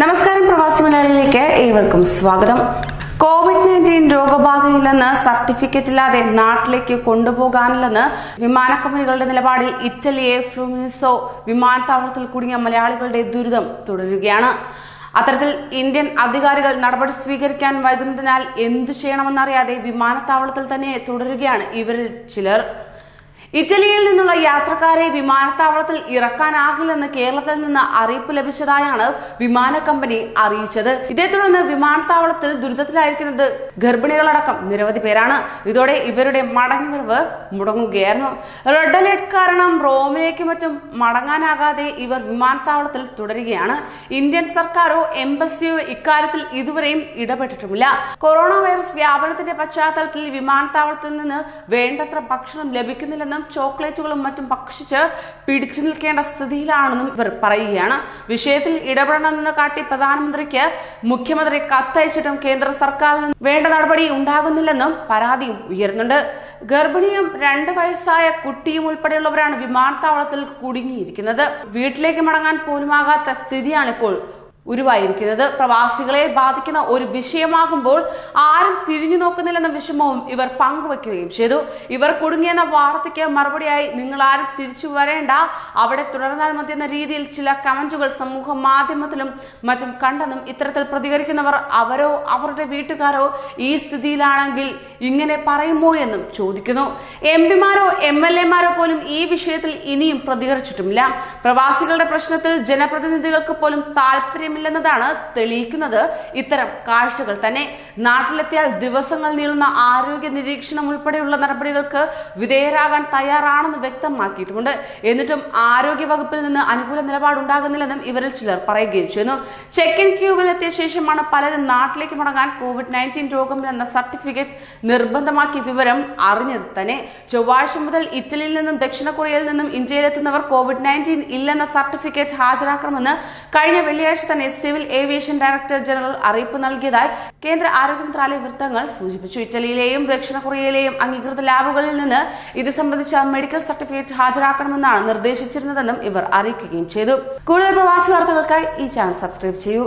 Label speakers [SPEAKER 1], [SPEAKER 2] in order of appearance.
[SPEAKER 1] വാർത്തകളിലേക്ക് ഏവർക്കും സ്വാഗതം. കോവിഡ് നയന്റീൻ രോഗബാധയില്ലെന്ന് സർട്ടിഫിക്കറ്റ് ഇല്ലാതെ നാട്ടിലേക്ക് കൊണ്ടുപോകാനില്ലെന്ന് വിമാന കമ്പനികളുടെ നിലപാടിൽ ഇറ്റലിയെ ഫ്ലൂമിനിസോ വിമാനത്താവളത്തിൽ കുടുങ്ങിയ മലയാളികളുടെ ദുരിതം തുടരുകയാണ്. അത്തരത്തിൽ ഇന്ത്യൻ അധികാരികൾ നടപടി സ്വീകരിക്കാൻ വൈകുന്നതിനാൽ എന്തു ചെയ്യണമെന്നറിയാതെ വിമാനത്താവളത്തിൽ തന്നെ തുടരുകയാണ് ഇവരിൽ ചിലർ. ഇറ്റലിയിൽ നിന്നുള്ള യാത്രക്കാരെ വിമാനത്താവളത്തിൽ ഇറക്കാനാകില്ലെന്ന് കേരളത്തിൽ നിന്ന് അറിയിപ്പ് ലഭിച്ചതായാണ് വിമാന കമ്പനി അറിയിച്ചത്. ഇതേ തുടർന്ന് വിമാനത്താവളത്തിൽ ദുരിതത്തിലായിരിക്കുന്നത് ഗർഭിണികളടക്കം നിരവധി പേരാണ്. ഇതോടെ ഇവരുടെ മടങ്ങിവരവ് മുടങ്ങുകയായിരുന്നു. റെഡ് അലേർട്ട് കാരണം റോമിലേക്ക് മറ്റും മടങ്ങാനാകാതെ ഇവർ വിമാനത്താവളത്തിൽ തുടരുകയാണ്. ഇന്ത്യൻ സർക്കാരോ എംബസിയോ ഇക്കാര്യത്തിൽ ഇതുവരെയും ഇടപെട്ടിട്ടുമില്ല. കൊറോണ വൈറസ് വ്യാപനത്തിന്റെ പശ്ചാത്തലത്തിൽ വിമാനത്താവളത്തിൽ നിന്ന് വേണ്ടത്ര ഭക്ഷണം ലഭിക്കുന്നില്ലെന്നും ചോക്ലേറ്റുകളും മറ്റും ഭക്ഷിച്ച് പിടിച്ചു നിൽക്കേണ്ട സ്ഥിതിയിലാണെന്നും ഇവർ പറയുകയാണ്. വിഷയത്തിൽ ഇടപെടണമെന്ന് കാട്ടി പ്രധാനമന്ത്രിക്ക് മുഖ്യമന്ത്രി കത്തയച്ചിട്ടും കേന്ദ്ര സർക്കാരിൽ നിന്ന് വേണ്ട നടപടി ഉണ്ടാകുന്നില്ലെന്നും പരാതിയും ഉയരുന്നുണ്ട്. ഗർഭിണിയും രണ്ട് വയസ്സായ കുട്ടിയും ഉൾപ്പെടെയുള്ളവരാണ് വിമാനത്താവളത്തിൽ കുടുങ്ങിയിരിക്കുന്നത്. വീട്ടിലേക്ക് മടങ്ങാൻ പോലുമാകാത്ത സ്ഥിതിയാണിപ്പോൾ ഉരുവായിരിക്കുന്നത്. പ്രവാസികളെ ബാധിക്കുന്ന ഒരു വിഷയമാകുമ്പോൾ ആരും തിരിഞ്ഞു നോക്കുന്നില്ലെന്ന വിഷമവും ഇവർ പങ്കുവെക്കുകയും ചെയ്തു. ഇവർ കുടുങ്ങിയെന്ന വാർത്തയ്ക്ക് മറുപടിയായി നിങ്ങൾ ആരും തിരിച്ചു വരേണ്ട. അവിടെ തുടർന്നാൽ മതി എന്ന രീതിയിൽ ചില കമന്റുകൾ സമൂഹ മാധ്യമത്തിലും മറ്റും കണ്ടെന്നും ഇത്തരത്തിൽ പ്രതികരിക്കുന്നവർ അവരോ അവരുടെ വീട്ടുകാരോ ഈ സ്ഥിതിയിലാണെങ്കിൽ ഇങ്ങനെ പറയുമോ എന്നും ചോദിക്കുന്നു. എം പിമാരോ എം എൽ എമാരോ പോലും ഈ വിഷയത്തിൽ ഇനിയും പ്രതികരിച്ചിട്ടുമില്ല. പ്രവാസികളുടെ പ്രശ്നത്തിൽ ജനപ്രതിനിധികൾക്ക് പോലും താല്പര്യമില്ലെന്നതാണ് തെളിയിക്കുന്നത്. ഇത്തരം കാഴ്ചകൾ തന്നെ നാട്ടിലെത്തിയാൽ ദിവസങ്ങൾ നീളുന്ന ആരോഗ്യ നിരീക്ഷണം ഉൾപ്പെടെയുള്ള നടപടികൾക്ക് വിധേയരാകാൻ തയ്യാറാണെന്ന് വ്യക്തമാക്കിയിട്ടുമുണ്ട്. എന്നിട്ടും ആരോഗ്യ വകുപ്പിൽ നിന്ന് അനുകൂല നിലപാടുണ്ടാകുന്നില്ലെന്നും ഇവരിൽ ചിലർ പറയുകയും ചെയ്യുന്നു. ചെക്ക് ഇൻ ക്യൂവിൽ എത്തിയ ശേഷമാണ് പലരും നാട്ടിലേക്ക് മടങ്ങാൻ കോവിഡ് നയന്റീൻ രോഗം എന്ന സർട്ടിഫിക്കറ്റ് നിർബന്ധമാക്കിയ വിവരം അറിഞ്ഞത് തന്നെ. ചൊവ്വാഴ്ച മുതൽ ഇറ്റലിയിൽ നിന്നും ദക്ഷിണ കൊറിയയിൽ നിന്നും ഇന്ത്യയിലെത്തുന്നവർ കോവിഡ് നയന്റീൻ ഇല്ലെന്ന സർട്ടിഫിക്കറ്റ് ഹാജരാക്കണമെന്ന് കഴിഞ്ഞ വെള്ളിയാഴ്ച തന്നെ സിവിൽ ഏവിയേഷൻ ഡയറക്ടർ ജനറൽ അറിയിപ്പ് നൽകിയതായി കേന്ദ്ര ആരോഗ്യ മന്ത്രാലയ വൃത്തങ്ങൾ സൂചിപ്പിച്ചു. ഇറ്റലിയിലെയും ദക്ഷിണ കൊറിയയിലെയും അംഗീകൃത ലാബുകളിൽ നിന്ന് ഇത് സംബന്ധിച്ച മെഡിക്കൽ സർട്ടിഫിക്കറ്റ് ഹാജരാക്കണമെന്നാണ് നിർദ്ദേശിച്ചിരുന്നതെന്നും ഇവർ അറിയിക്കുകയും ചെയ്തു. കൂടുതൽ പ്രവാസി വാർത്തകൾക്കായി ഈ ചാനൽ സബ്സ്ക്രൈബ് ചെയ്യൂ.